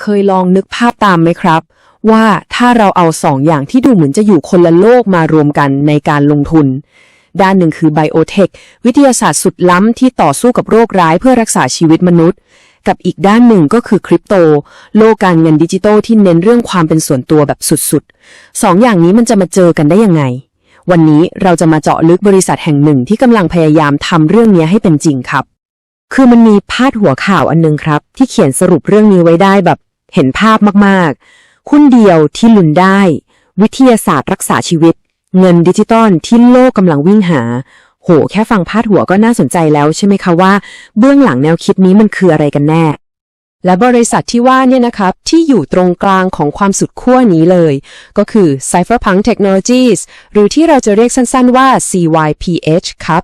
เคยลองนึกภาพตามไหมครับ ว่าถ้าเราเอาสองอย่างที่ดูเหมือนจะอยู่คนละโลกมารวมกันในการลงทุน ด้านหนึ่งคือไบโอเทควิทยาศาสตร์สุดล้ำที่ต่อสู้กับโรคร้ายเพื่อรักษาชีวิตมนุษย์ กับอีกด้านหนึ่งก็คือคริปโต โลกการเงินดิจิทัลที่เน้นเรื่องความเป็นส่วนตัวแบบสุดๆสองอย่างนี้มันจะมาเจอกันได้ยังไง วันนี้เราจะมาเจาะลึกบริษัทแห่งหนึ่งที่กำลังพยายามทำเรื่องนี้ให้เป็นจริงครับ คือมันมีพาดหัวข่าวอันนึงครับ ที่เขียนสรุปเรื่องนี้ไว้ได้แบบเห็นภาพมากๆหุ้นเดียวที่ลุนได้ วิทยาศาสตร์รักษาชีวิต เงินดิจิตอลที่โลกกำลังวิ่งหา โห แค่ฟังพาดหัวก็น่าสนใจแล้วใช่ไหมคะว่า เบื้องหลังแนวคิดนี้มันคืออะไรกันแน่ และบริษัทที่ว่าเนี่ยนะครับ ที่อยู่ตรงกลางของความสุดขั้วนี้เลย ก็คือ Cypherpunk Technologies หรือที่เราจะเรียกสั้นๆว่า CYPH ครับ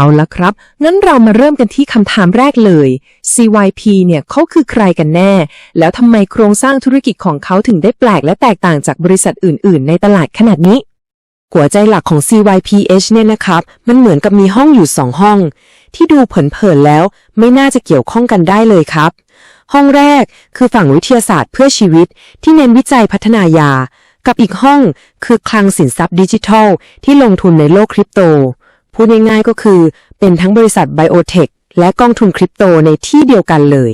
เอาละครับ งั้นเรามาเริ่มกันที่คำถามแรกเลย CYP เนี่ยเขาคือใครกันแน่ แล้วทำไมโครงสร้างธุรกิจของเขาถึงได้แปลกและแตกต่างจากบริษัทอื่น ๆ ในตลาดขนาดนี้หัวใจหลักของ CYPH เนี่ยนะครับ มันเหมือนกับมีห้องอยู่สองห้อง ที่ดูเผินๆแล้ว ไม่น่าจะเกี่ยวข้องกันได้เลยครับ ห้องแรกคือฝั่งวิทยาศาสตร์เพื่อชีวิต ที่เน้นวิจัยพัฒนายา กับอีกห้องคือคลังสินทรัพย์ดิจิทัล ที่ลงทุนในโลกคริปโต พูดง่ายๆก็คือเป็นทั้งบริษัทไบโอเทคและกองทุนคริปโตในที่เดียวกันเลย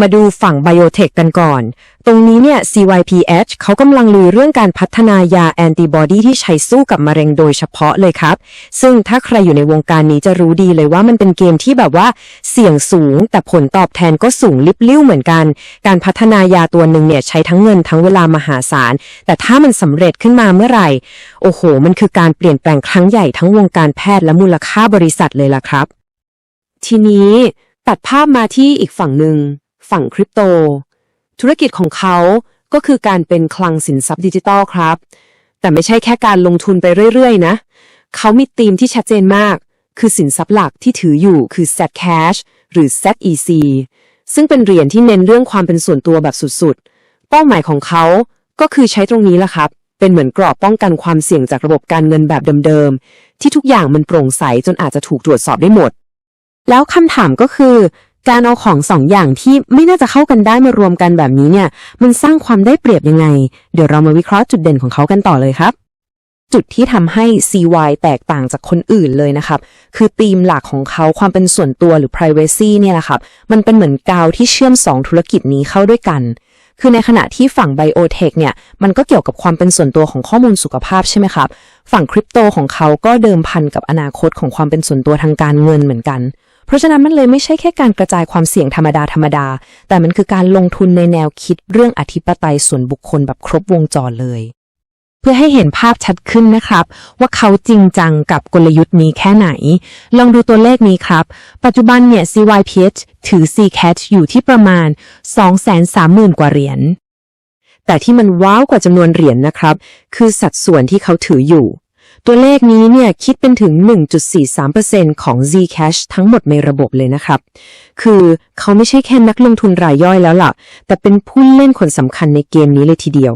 มาดูฝั่งไบโอเทคกันก่อน ตรงนี้เนี่ย CYPH เขากำลังลุยเรื่องการพัฒนายาแอนติบอดีที่ใช้สู้กับมะเร็งโดยเฉพาะเลยครับ ซึ่งถ้าใครอยู่ในวงการนี้จะรู้ดีเลยว่ามันเป็นเกมที่แบบว่าเสี่ยงสูง แต่ผลตอบแทนก็สูงลิบลิ่วเหมือนกัน การพัฒนายาตัวหนึ่งเนี่ยใช้ทั้งเงินทั้งเวลามหาศาล แต่ถ้ามันสำเร็จขึ้นมาเมื่อไหร่ โอ้โห มันคือการเปลี่ยนแปลงครั้งใหญ่ทั้งวงการแพทย์และมูลค่าบริษัทเลยล่ะครับ ทีนี้ตัดภาพมาที่อีกฝั่งหนึ่ง ฝั่งคริปโต ธุรกิจของเขาก็คือการเป็นคลังสินทรัพย์ดิจิทัลครับ แต่ไม่ใช่แค่การลงทุนไปเรื่อยๆ นะ เขามีธีมที่ชัดเจนมาก คือสินทรัพย์หลักที่ถืออยู่คือ Zcash หรือ ZEC ซึ่งเป็นเหรียญที่เน้นเรื่องความเป็นส่วนตัวแบบสุดๆ เป้าหมายของเขาก็คือใช้ตรงนี้แหละครับ เป็นเหมือนกรอบป้องกันความเสี่ยงจากระบบการเงินแบบเดิมๆ ที่ทุกอย่างมันโปร่งใสจนอาจจะถูกตรวจสอบได้หมด แล้วคำถามก็คือ การเอาของสองอย่างที่ไม่น่าจะเข้ากันได้มารวมกันแบบนี้เนี่ย มันสร้างความได้เปรียบยังไง เดี๋ยวเรามาวิเคราะห์จุดเด่นของเขากันต่อเลยครับ จุดที่ทำให้ CY แตกต่างจากคนอื่นเลยนะครับ คือธีมหลักของเขาความเป็นส่วนตัวหรือ privacy เนี่ยแหละครับ มันเป็นเหมือนกาวที่เชื่อมสองธุรกิจนี้เข้าด้วยกัน คือในขณะที่ฝั่ง Biotech เนี่ย มันก็เกี่ยวกับความเป็นส่วนตัวของข้อมูลสุขภาพใช่ไหมครับ ฝั่งคริปโตของเขาก็เดิมพันกับอนาคตของความเป็นส่วนตัวทางการเงินเหมือนกัน เพราะฉะนั้นมันเลยไม่ใช่แค่การกระจายความเสี่ยงธรรมดาธรรมดา แต่มันคือการลงทุนในแนวคิดเรื่องอธิปไตยส่วนบุคคลแบบครบวงจรเลย เพื่อให้เห็นภาพชัดขึ้นนะครับ ว่าเขาจริงจังกับกลยุทธ์นี้แค่ไหน ลองดูตัวเลขนี้ครับ ปัจจุบันเนี่ย CYPH ถือ CCAT อยู่ที่ประมาณ 230,000 กว่าเหรียญแต่ที่มันว้าวกว่าจำนวนเหรียญนะครับ คือสัดส่วนที่เขาถืออยู่ ตัวเลขนี้เนี่ยคิดเป็นถึง 1.43%ของ Zcash ทั้งหมดในระบบเลยนะครับ คือเขาไม่ใช่แค่นักลงทุนรายย่อยแล้วล่ะ แต่เป็นผู้เล่นคนสำคัญในเกมนี้เลยทีเดียว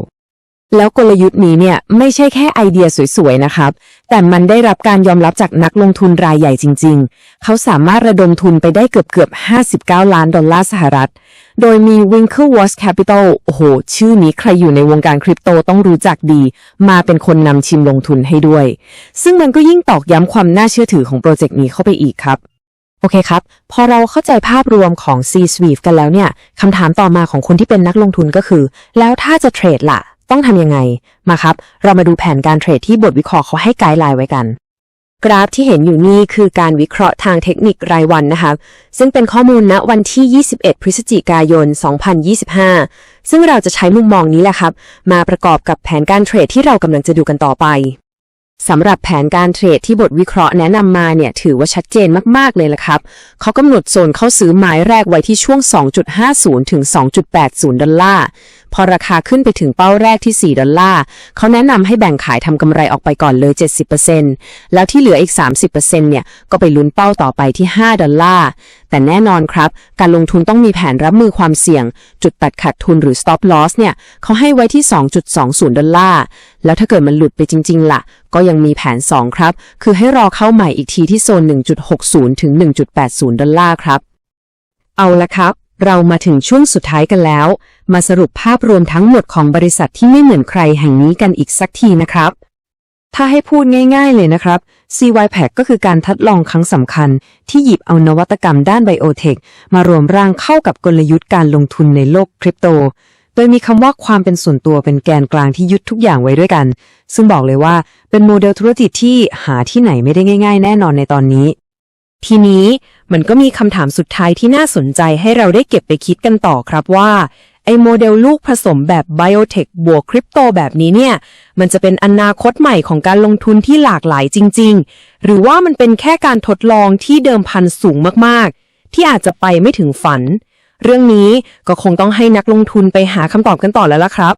แล้วกลยุทธ์นี้เนี่ยไม่ใช่แค่ไอเดียสวยๆนะครับ แต่มันได้รับการยอมรับจากนักลงทุนรายใหญ่จริง ๆ เขาสามารถระดมทุนไปได้เกือบเกือบ59 ล้านดอลลาร์สหรัฐ โดยมี Winklevoss Capital โอ้โห ชื่อนี้ใครอยู่ในวงการคริปโตต้องรู้จักดี มาเป็นคนนำชิมลงทุนให้ด้วย ซึ่งมันก็ยิ่งตอกย้ำความน่าเชื่อถือของโปรเจกต์นี้เข้าไปอีกครับโอเคครับ พอเราเข้าใจภาพรวมของ C-Swift กันแล้วเนี่ยคำถามต่อมาของคนที่เป็นนักลงทุนก็คือ แล้วถ้าจะเทรดล่ะ ต้องทำยังไง มาครับ เรามาดูแผนการเทรดที่บทวิเคราะห์เขาให้ไกด์ไลน์ไว้กัน กราฟที่เห็นอยู่นี่คือการวิเคราะห์ทางเทคนิครายวันนะคะ ซึ่งเป็นข้อมูลณวันที่ 21 พฤศจิกายน 2025 ซึ่งเราจะใช้มุมมองนี้แหละครับ มาประกอบกับแผนการเทรดที่เรากำลังจะดูกันต่อไป สำหรับแผนการเทรดที่บทวิเคราะห์แนะนำมาเนี่ยถือว่าชัดเจนมากๆเลยละครับ เขากำหนดโซนเข้าซื้อไม้แรกไว้ที่ช่วง 2.50 ถึง 2.80 ดอลลาร์ พอราคาขึ้นไปถึงเป้าแรกที่ 4 ดอลลาร์ เขาแนะนำให้แบ่งขายทำกำไรออกไปก่อนเลย 70%แล้วที่เหลืออีก 30%เนี่ยก็ไปลุ้นเป้าต่อไปที่ 5 ดอลลาร์ แต่แน่นอนครับ การลงทุนต้องมีแผนรับมือความเสี่ยง จุดตัดขาดทุนหรือ stop loss เนี่ยเขาให้ไว้ที่ 2.20 ดอลลาร์ แล้วถ้าเกิดมันหลุดไปจริง ๆล่ะ ก็ยังมีแผน 2 ครับ คือให้รอเข้าใหม่อีกทีที่โซน 1.60 ถึง 1.80 ดอลลาร์ครับ เอาละครับ เรามาถึงช่วงสุดท้ายกันแล้ว มาสรุปภาพรวมทั้งหมดของบริษัทที่ไม่เหมือนใครแห่งนี้กันอีกสักทีนะครับถ้าให้พูดง่ายๆเลยนะครับ CYPAC ก็คือการทดลองครั้งสำคัญ ที่หยิบเอานวัตกรรมด้านไบโอเทคมารวมร่างเข้ากับกลยุทธ์การลงทุนในโลกคริปโต ดยมีคำว่าความเป็นส่วนตัวเป็นแกนกลางที่ยึดทุกอย่างไว้ด้วยกัน ซึ่งบอกเลยว่าเป็นโมเดลธุรกิจที่หาที่ไหนไม่ได้ง่าย ๆ แน่นอนในตอนนี้ ทีนี้มันก็มีคำถามสุดท้ายที่น่าสนใจให้เราได้เก็บไปคิดกันต่อครับว่าไอ้โมเดลลูกผสมแบบไบโอเทคบวกคริปโตแบบนี้เนี่ย มันจะเป็นอนาคตใหม่ของการลงทุนที่หลากหลายจริง ๆ หรือว่ามันเป็นแค่การทดลองที่เดิมพันสูงมากๆ ที่อาจจะไปไม่ถึงฝัน เรื่องนี้ก็คงต้องให้นักลงทุนไปหาคำตอบกันต่อแล้วล่ะครับ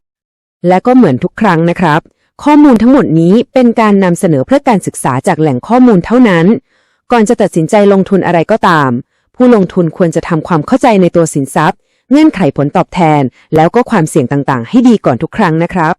และก็เหมือนทุกครั้งนะครับ ข้อมูลทั้งหมดนี้เป็นการนำเสนอเพื่อการศึกษาจากแหล่งข้อมูลเท่านั้น ก่อนจะตัดสินใจลงทุนอะไรก็ตาม ผู้ลงทุนควรจะทำความเข้าใจในตัวสินทรัพย์ เงื่อนไขผลตอบแทน แล้วก็ความเสี่ยงต่างๆ ให้ดีก่อนทุกครั้งนะครับ